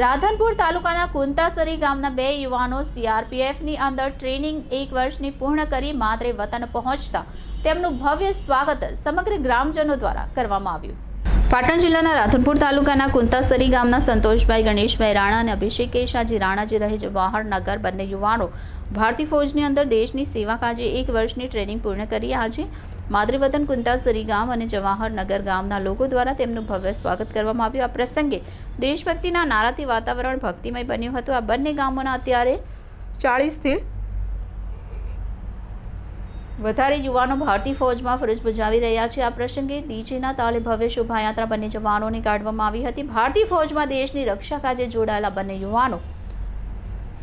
રાધનપુર તાલુકાના કુંતાસરી ગામના બે યુવાનો સીઆરપીએફની અંદર ટ્રેનિંગ એક વર્ષની પૂર્ણ કરી માદરે વતન પહોંચતા તેમનું ભવ્ય સ્વાગત સમગ્ર ગ્રામજનો દ્વારા કરવામાં આવ્યું. પાટણ જિલ્લાના રાધનપુર તાલુકાના કુંતાસરી ગામના સંતોષભાઈ ગણેશભાઈ રાણા અને અભિષેક કેશાજી રાણાજી રહે જવાહરનગર બંને યુવાનો ભારતીય ફૌજની અંદર દેશની સેવા કાજે એક વર્ષની ટ્રેનિંગ પૂર્ણ કરી. આજે માદરીવતન કુંતાસરી ગામ અને જવાહરનગર ગામના લોકો દ્વારા તેમનું ભવ્ય સ્વાગત કરવામાં આવ્યું. આ પ્રસંગે દેશભક્તિના નારાથી વાતાવરણ ભક્તિમય બન્યું હતું. આ બંને ગામોના અત્યારે ચાળીસથી વધારે યુવાનો ભારતીય ફૌજમાં ફરજ બજાવી રહ્યા છે. આ પ્રસંગે ડીજેના તાલે ભવ્ય શોભાયાત્રા બંને જવાનોને કાઢવામાં આવી હતી. ભારતીય ફોજમાં દેશની રક્ષા કાજે જોડાયેલા બંને યુવાનો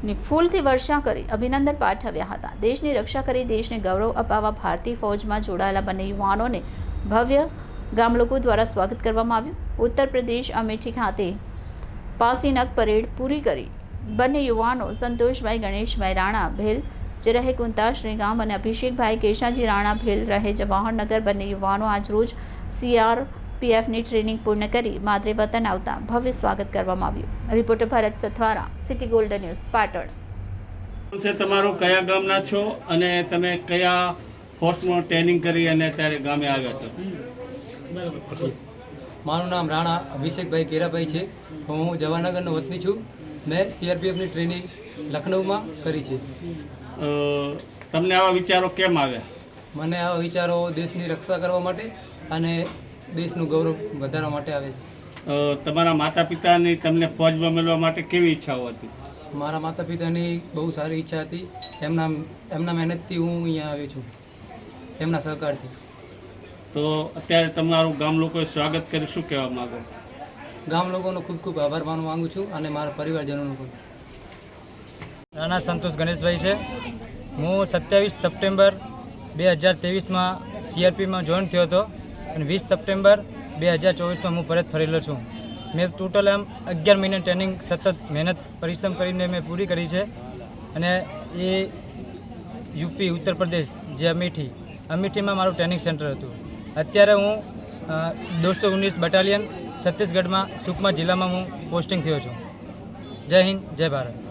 ને ફૂલથી વર્ષા કરી અભિનંદન પાઠવ્યા હતા. દેશની રક્ષા કરી, દેશને ગૌરવ અપાવવા ભારતીય ફૌજમાં જોડાયેલા બંને યુવાનોને ભવ્ય ગામ લોકો દ્વારા સ્વાગત કરવામાં આવ્યું. ઉત્તર પ્રદેશ અમેઠી ખાતે પાસીનક પરેડ પૂરી કરી. બંને યુવાનો સંતોષભાઈ, ગણેશભાઈ રાણા, ભેલ જે રહે કુંતાશ્રી ગામ અને અભિષેકભાઈ કેશાજી રાણા ભેલ રહે જવાહરનગર. બંને યુવાનો આજરોજ સીઆર પીએફની ટ્રેનિંગ પૂર્ણ કરી માદરે વતન આવતા ભવ્ય સ્વાગત કરવામાં આવ્યું. Reporter Bharat Sathwara city golden news Patan. તમારો કયા ગામના છો અને તમે કયા ફોર્સમાં ટ્રેનિંગ કરી અને ત્યારે ગામે આવ્યા છો? મારું નામ રાણા અભિષેકભાઈ કેરાભાઈ છે. હું જવાનગરનો વતની છું. મેં સીઆરપીએફની ટ્રેનિંગ લખનઉમાં કરી છે. તમને આવા વિચારો કેમ આવ્યા? મને આવા વિચારો દેશની રક્ષા કરવા માટે અને દેશનું ગૌરવ વધારવા માટે આવે છે. તમારા માતા પિતાની તમને ફોજમાં મેળવવા માટે કેવી ઈચ્છાઓ હતી? મારા માતા પિતાની બહુ સારી ઈચ્છા હતી. એમના એમના મહેનતથી હું અહીંયા આવ્યો છું. એમના સહકારથી. તો અત્યારે તમારું ગામ લોકોએ સ્વાગત કરી શું કહેવા માગો? ગામ લોકોનો ખૂબ ખૂબ આભાર માનવા માંગુ છું અને મારા પરિવારજનોનો પણ. રાણા સંતોષ ગણેશભાઈ છે. હું સત્યાવીસ સપ્ટેમ્બર બે હજાર ત્રેવીસમાં સીઆરપીમાં જોઈન થયો હતો અને વીસ સપ્ટેમ્બર બે હજાર ચોવીસમાં હું પરત ફરેલો છું. મેં ટોટલ એમ અગિયાર મહિના ટ્રેનિંગ, સતત મહેનત, પરિશ્રમ કરીને મેં પૂરી કરી છે. અને એ યુપી, ઉત્તર પ્રદેશ જે અમેઠી, અમેઠીમાં મારું ટ્રેનિંગ સેન્ટર હતું. અત્યારે હું દોઢસો ઓગણીસ બટાલિયન છત્તીસગઢમાં સુકમા જિલ્લામાં હું પોસ્ટિંગ થયો છું. જય હિન્દ, જય ભારત.